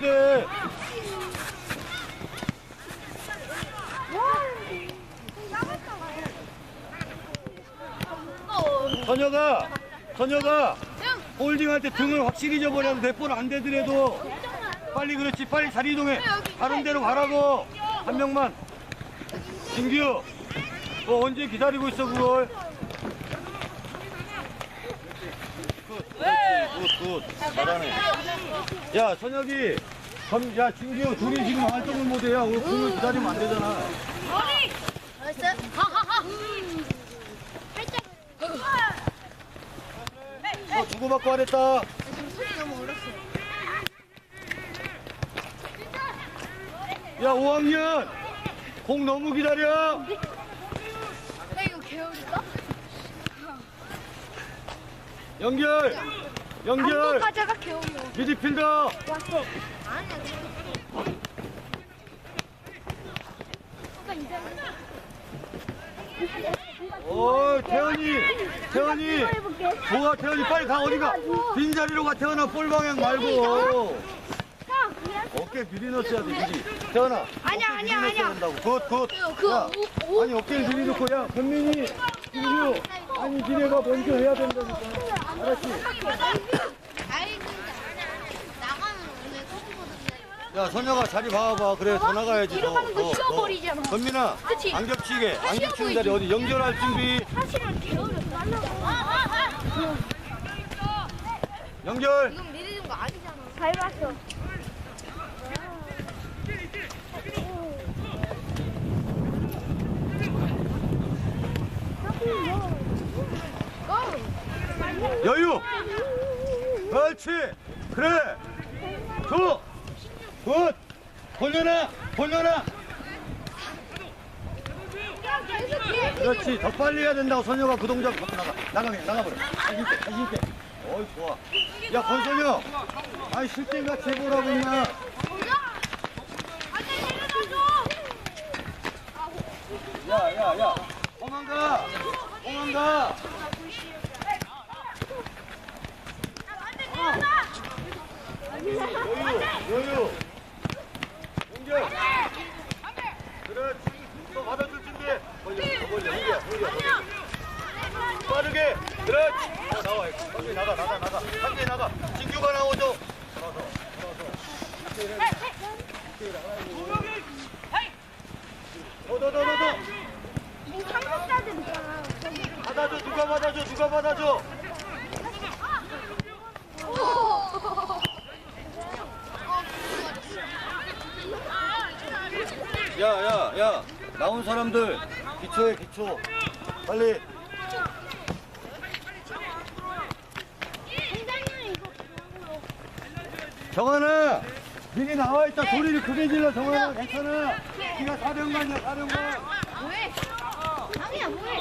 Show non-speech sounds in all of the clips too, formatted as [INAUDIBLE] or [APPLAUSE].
돼. 선혁아, 홀딩할 때 등을 확실히 접어야 돼. 몇번 안 되더라도. 빨리 그렇지, 빨리 자리 이동해. 다른 데로 가라고. 한 명만. 진규, 너 언제 기다리고 있어, 그걸? 굿, 굿, 굿. 잘하네. 야, 선혁이. 검, 야, 진규, 둘이 지금 활동을 못해요. 우리 공을 기다리면 안 되잖아. 나이스. 하하하. 어, 주고받고 하랬다. 야, 5학년! 공 너무 기다려! 나 이거 개울이다. 연결! 연결! 과자가 개울이야. 미드필더! 왔어. 아니야. 아까 이제 어, 태연이! 태연이! 좋아, 태연이 빨리 가, 어디가? 빈 자리로 가, 태연아, 볼 방향 말고. 어깨 넣어야 돼, 미리. 태연아. 아니야, 어깨 아니야, 아니야. 된다고. 굿, 굿. 그 야, 아니, 어깨를 넣고, 야, 권민이, 김규. 아니, 니네가 먼저 해야 된다니까. 알았지? 아이 나가면 오늘 소주거든요. 야, 선영아, 자리 봐봐. 그래, 더 나가야지. 뒤로 너, 가는 거 너, 쉬어버리잖아. 너. 권민아, 그치? 안 겹치게. 안 쉬어 겹치는 자리? 어디 연결할 준비. 사실은 개울을 날라가. 연결. 이건 미리 준거 아니잖아. 잘 봤어. 여유. 그렇지. 그래. 줘. 굿. 돌려놔. 돌려놔. 그렇지. 더 빨리 해야 된다고 선영아 그 동작 갖고 나가. 나가게 나가버려. 자신 있게. 자신 있게. 어이 좋아. 야 권선영. 아이 실제가 제보라고 있나. 야, 야, 야. 도망가. 도망가. 초. 빨리 정한아 미리 나와있다 소리를 크게 질러 정한아 괜찮아 네가 사령관이야 사령관 뭐해 아니야 뭐해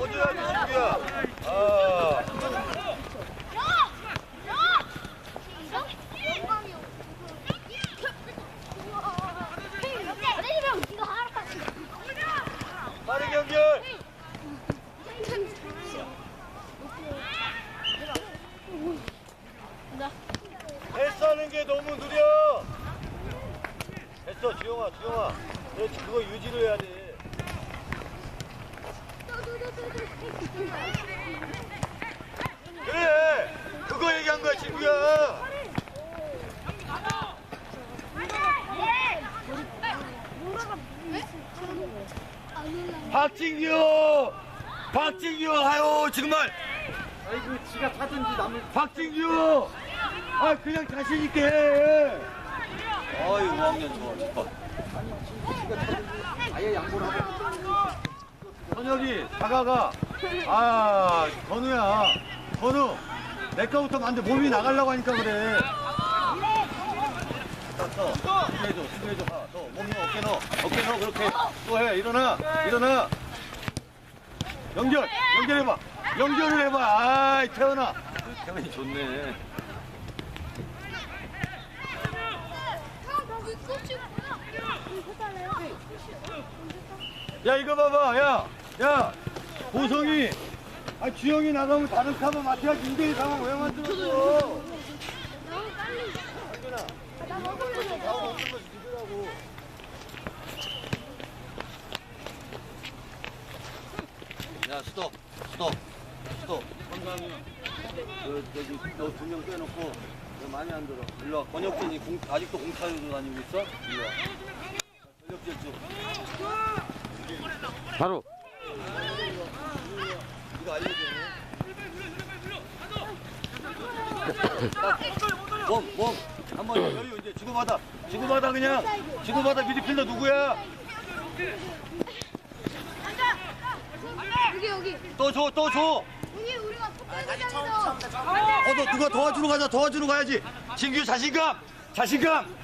어디야 준비야 아 패스하는 게 너무 느려. 됐어, 지영아, 지영아. 그렇지, 그거 유지를 해야 돼. 그래, 그거 얘기한 거야, 친구야. 박진규! 박진규, 아유, 정말. 아이고 지가 타든지 남을 박진규! 아, 그냥 자신 있게 해. 아유, 5학년 좋아, 좋아. 아예 양보를 하고 선혁이, 다가가. 아, 건우야. 건우, 내 거부터 만데 몸이 나가려고 하니까 그래. 더, 더. 수비해줘, 수비해줘. 가. 더, 몸 넣어, 어깨 넣어. 어깨 넣어, 그렇게. 또 해, 일어나, 일어나. 연결, 연결해봐. 연결을 해봐. 아이, 태연아. 태연이 좋네. 야, 이거 봐봐. 야, 야. 보성이. 아, 주영이 나가면 다른 카바 마티아스 2대1 상황 왜 만들었어? 너무 빨리. 나 먹으면 나 없는 거 주더라고. 야, 스톱, 스톱, 스톱. 건강이. 그, 저기, 너두명 빼놓고, 너 많이 안 들어. 일로 와. 권혁진이 공, 아직도 공차로 다니고 있어? 일로 와. 권혁진 좀. 바로 몸. 한번 여유 이제 주고받아. 주고받아 그냥. 주고받아 미드필더 누구야? 여기 여기 또 줘, 또 줘. 여기 우리가 폭발하면서 어, 너 누가 도와주러 가자. 도와주러 가야지. 진규 자신감. 자신감.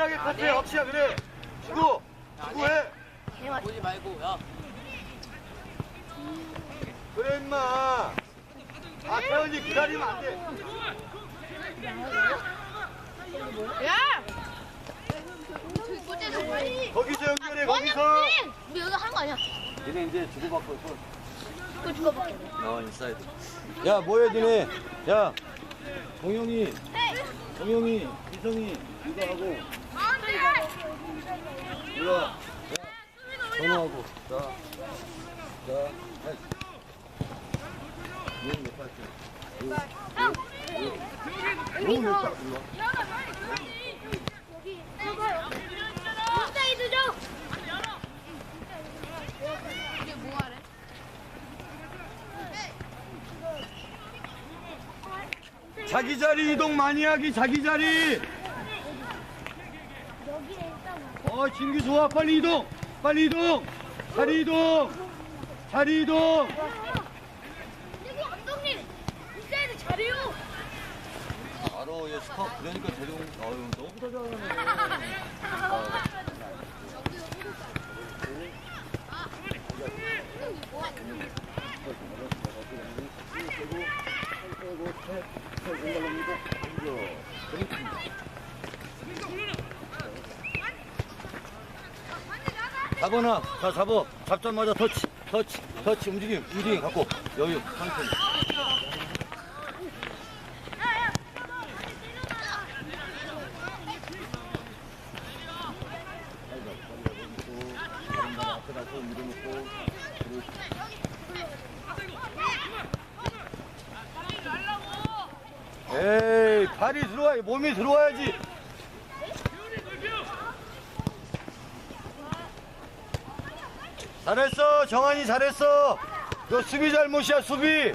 확실하게 카트해. 확실하게 그래. 주고. 주고 해. 보지 말고 야 그래 임마. 아 태연이 기다리면 안 돼. 야! 빨리. 거기서 연결해. 거기서. 우리 여기 하는 거 아니야? 니네 이제 주고받고 있어. 그거 죽어볼게. 어 인사이드. 야 뭐해 니네. 야 동영이, 동영이, 이성이 이거 하고 와. 전화하고. 자, 자? 자기 자리 이동 많이 하기 자기 자리. 여기에 일단 어 진규 좋아 빨리 이동. 빨리 이동. 자리 이동. 자리 이동. 여기 감독님 인사이드 잘해요. 바로 얘 스컵 그러니까 데려온 어유 너무 잘하네. 잡아놔. 자, 잡어. 잡자마자 터치, 터치, 터치, 움직임, 움직임 갖고 여유, 밀어놓고. 에이, 발이 들어와, 몸이 들어와야지. 잘했어, 정한이 잘했어. 너 수비 잘못이야, 수비.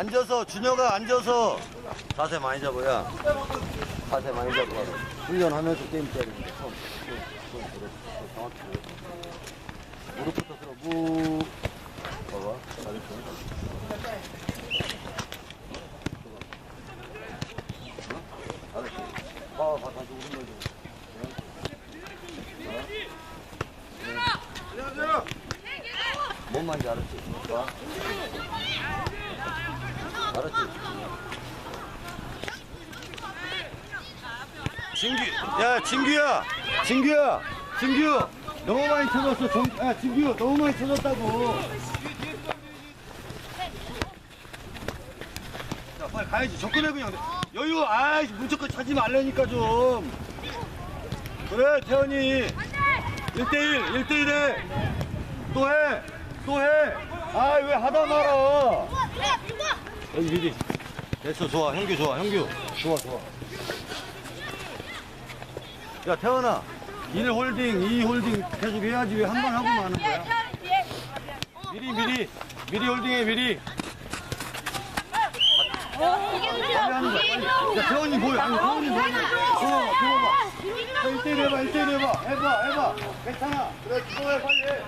앉아서 준혁아 앉아서. 자세 많이 잡아야. 자세 많이 잡아 훈련하면서 게임 손 들어 손 정확히 무릎부터 들어 무. 봐봐 잘했어 잘했어 봐봐 봐 다시 오른발 좀 몸만 잘했지 봐 알았지? 진규, 야, 진규야! 진규야! 진규! 너무 많이 쳐졌어, 정, 야, 진규, 너무 많이 쳐졌다고! 자, 빨리 가! 가야지 접근해 그냥 여유 아이 무조건 차지 말라니까 좀 그래 태연이 1대1 1대1 해 또 해 또 해아 왜 하다 말아 여기 미리 됐어 좋아 형규 좋아 형규 좋아 좋아 야 태연아. 1 홀딩 2 홀딩 계속 해야지. 왜 한 번 하고 마는 거야? 미리 미리. 미리 홀딩해 미리. 빨리 하는 거야 빨리. 야 태원이 보여. 아니 태원이 보여. 어 들어봐 자 1대1 해봐 1대1 해봐. 해봐 해봐. 괜찮아. 그래 들어해 해 빨리. 해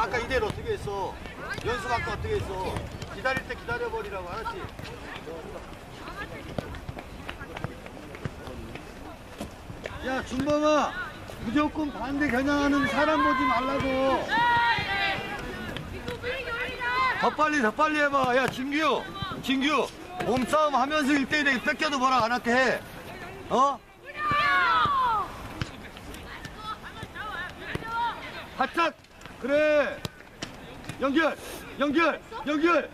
아까 이대로 어떻게 했어? 연습 아까 어떻게 했어? 기다릴 때 기다려버리라고 알았지. 야 준범아 무조건 반대 겨냥하는 사람 보지 말라고. 더 빨리 더 빨리 해봐. 야 진규 진규 몸싸움 하면서 1대1에 뺏겨도 뭐라 안 할게. 해 어? 바짝 그래. 연결 연결 연결.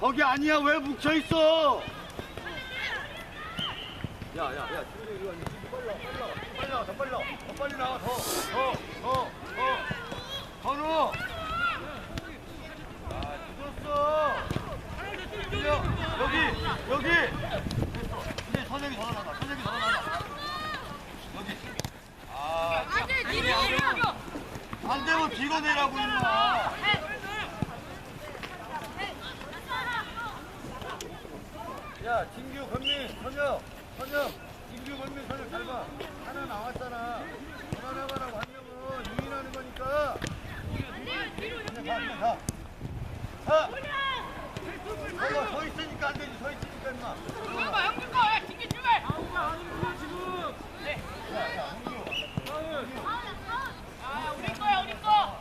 거기 아니야. 왜 뭉쳐있어? 야야야. 와. 지금 빨리 와 빨리 와. 빨리 나와 더 빨리 나와. 더 빨리 나와 더더더더. 넣어 아 늦었어. 여기 여기. 이제 선영이 더 나가 선영이 더 나가 아안 되면 뒤로 내라고 임마 야, 진규, 건민, 선영, 선영, 진규, 건민, 선영 잘 봐. 하나 나왔잖아. 그만해봐라고 하려면 유인하는 거니까. 그냥 가, 그냥 가. 가! 서, 서 있으니까 안 되지, 서 있으니까 임마. 형님 거, 야, 튕겨 출발. 야, 야, 형규. 아, 우리 거야, 우리 거.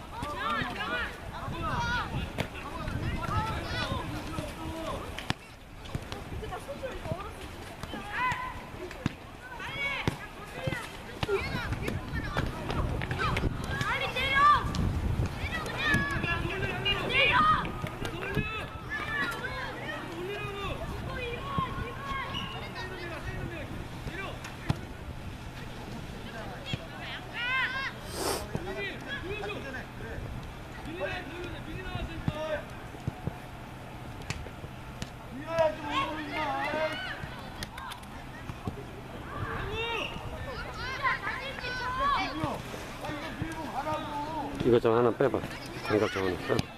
이것 좀 하나 빼봐. 장갑 좀 하나 빼봐.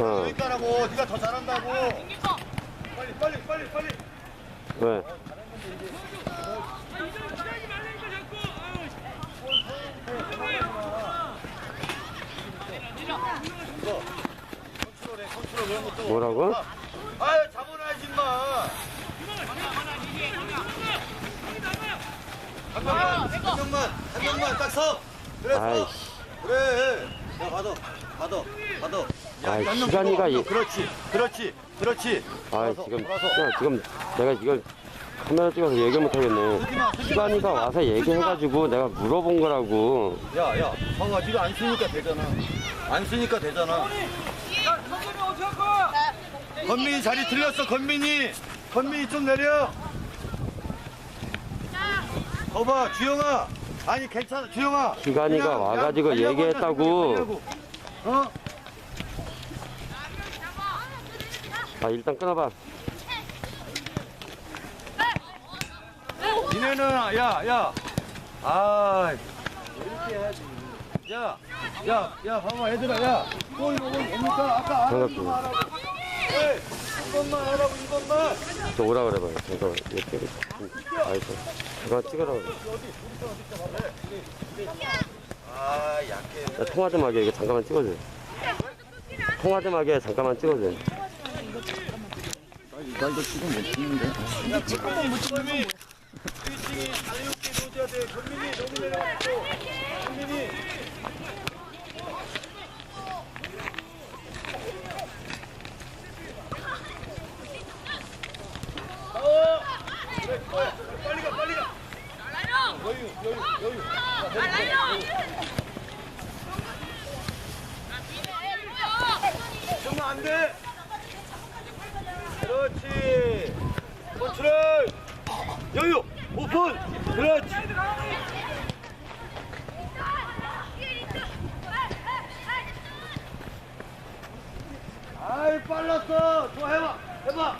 어. 가라고 네가 더 잘한다고 빨리 빨리 빨리 빨리 왜? 컨트롤 그런 것도 뭐라고? 아 한 명만 한 명만 한 명만 딱 서. 그래 서 아이씨. 그래. 야 받아 받아 받아. 아이, 야, 한명 시간이가 더, 이- 그렇지 그렇지 그렇지. 아 돌아서, 지금 돌아서. 야, 지금 내가 이걸 카메라 찍어서 얘기 못 하겠네. 시간이가 와서 얘기해가지고 내가 물어본 거라고. 야야 성아 네가 안 쓰니까 되잖아. 안 쓰니까 되잖아. 건민이 자리 틀렸어 건민이. 건민이 좀 내려 거봐 주영아 아니 괜찮아 주영아 시간이가 그냥 와가지고 가려고 얘기했다고. 가려고. 어? 아 일단 끊어봐. 니네는 야야 아 야, 야, 야, 봐봐, 얘들아, 야, 골 먹은 뭡니까? 아까. 것만 하라고. 에이, 이것만 하라고, 이것만. 저 오라 그래봐요. 잠깐만 이렇게. 아이고. 잠깐 찍으라 그래. 아, 약해. 야, 통화 좀 하게 이거 잠깐만 찍어줘. 통화 좀 하게 잠깐만 찍어줘. 건민이, 스위칭이 자유롭게 놓아야 돼. 건민이 너무 내려갔고. 건민이. 어! 그래, 그거야. 빨리 가, 빨리 가. 여유, 여유, 여유. 정말 안 돼. 그렇지. 컨트롤. 여유. 오픈. 그렇지. 아이 빨랐어. 좋아 해봐. 해봐.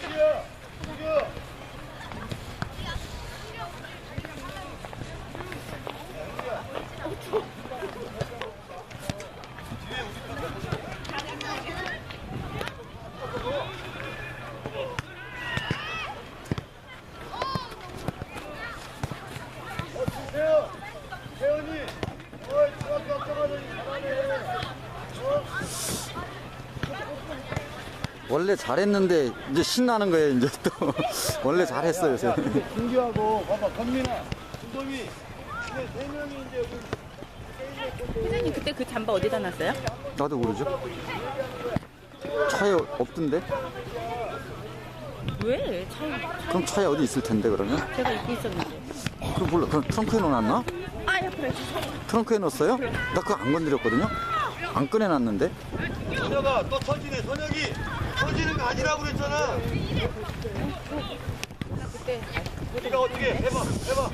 죽여. 죽여. 어, 주세요. 세연이. 어이, 중학교 학교가더니 잘하네. 어? 원래 잘했는데 이제 신나는 거예요 이제 또. [LAUGHS] 원래 잘했어요 야, 근데 김규하고 봐봐 건민아, 준범이 근데 세 명이 이제 여기 회장님 그때 그 잠바 어디다 놨어요? 나도 모르죠. 차에 없던데? 왜? 차 그럼 차에 어디 있을 텐데 그러면? 제가 입고 있었는데. 그럼 몰라. 그럼 트렁크에 넣어놨나? 아 옆에 트렁크에 넣었어요? 나 그거 안 건드렸거든요? 안 꺼내놨는데? 선혁아 또 터지네 선혁이 터지는 거 아니라고 그랬잖아. 네가 어떻게 해봐 해봐.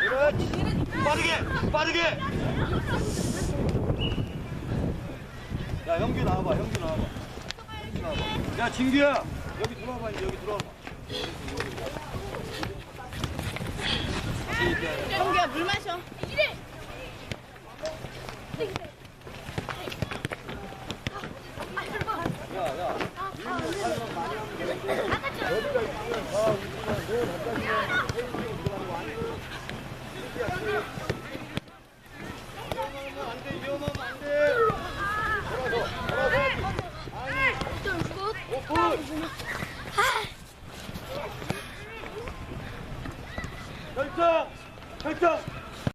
그렇지 빠르게 빠르게. 야 형규 나와봐 형규 나와봐. 야 진규야. 여기 들어와봐 이제 여기 들어와봐. 형규야 물 마셔. 안돼 위험하면 안돼 돌아서 돌아서 오픈 결정 결정